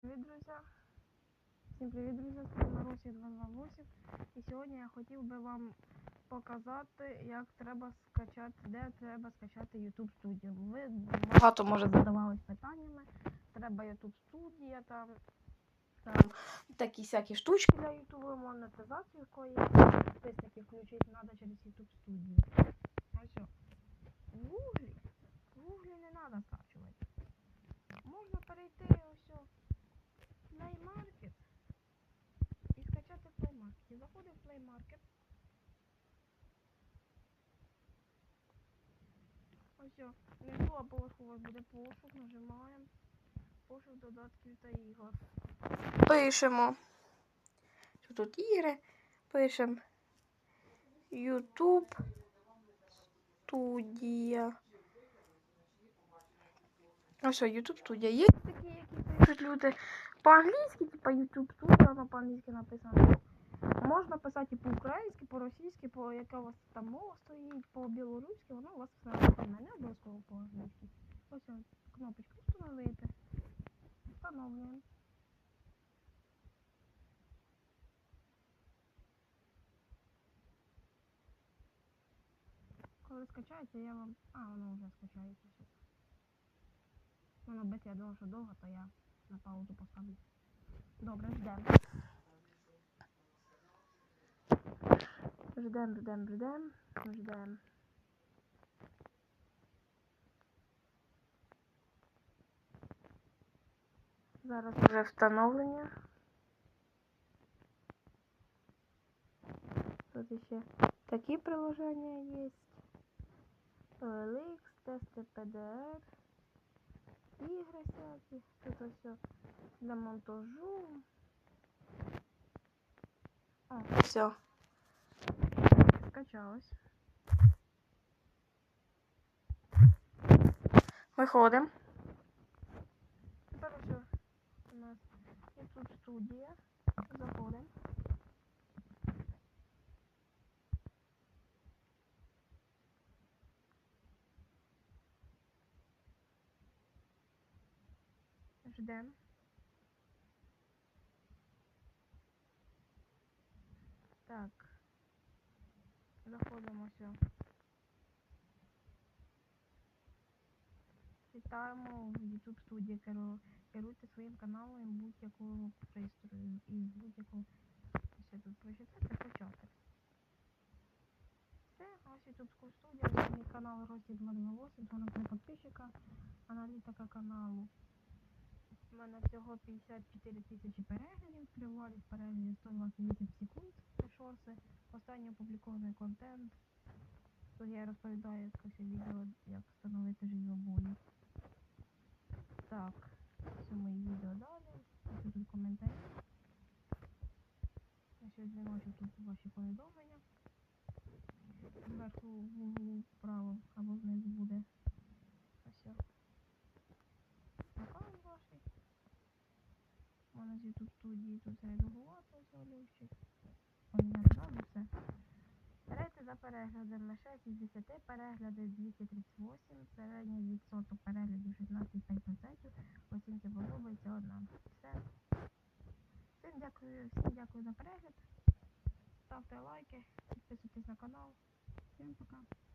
Привіт, друзі! Всім привіт, друзі! З вами Росія 228. І сьогодні я хотів би вам показати, як треба скачати, де треба скачати YouTube Studio. Ви багато може задавались питаннями. Треба YouTube Studio, там, там такі всякі штучки для YouTube, монетизацію якої підписники включити треба через YouTube Studio. Ось Google, в Google не треба скачувати. Можна перейти ось о, Play Market і скачати Play Market. Заходимо в Play Market. Ось внизу вас буде пошук, нажимаємо. Пошук додатків та ігор. Пишемо. Що тут ігри? Пишемо YouTube студія. Ось YouTube студія. Є такі, які пишуть люди по-англійськи, типа YouTube студія, воно по-англійськи написано. Можна писати і по-українськи, по-російськи, по яка у вас там мова стоїть, по-білоруськи, воно у вас все одно не обов'язково по-англійськи. Ось ось, кнопочку встановити. Встановлюємо. Коли скачається, я вам. А, воно вже скачається. Воно без я думав, що довго, то я на паузу поставлю. Добре, ждем. Ждем, ждем, ждем, ждем. Зараз вже встановлення. Тут ще такі приложення є. OLX, тести PDR, ігри всякі. Тут все для монтажу. О, все. Скачалось. Виходимо. Тепер ось у нас є тут студія. Заходимо. Ждем. Так. Заходимо все. Вітаємо в YouTube студії. Керу... Керуйте своїм каналом будь-якого пристрою і будь-якого все тут прочитати, почати. Все, ось YouTube студія, це мій канал Рості 228, 43 підписчика, аналітика каналу. У мене всього 54 тисячі переглядів, тривалість переглядів 128 секунд. Це. Останній опублікований контент. Тут я розповідаю, як ось відео, як встановити живобої. Так, це мої відео далі. Ось тут коментарі. Ось ось дзвіночок тут ваші повідомлення. Зверху вправо або знизу буде. Ось. о. Аккаунт ваш. У мене з YouTube студії тут редагувати залівчик. Понятно, все. Берете за переглядами 6 10 перегляди 238, середній відсоток переглядів 16,5%, оцінки подобається одна. Все. Всім дякую, всім дякую за перегляд. Ставте лайки, підписуйтесь на канал. Всім пока.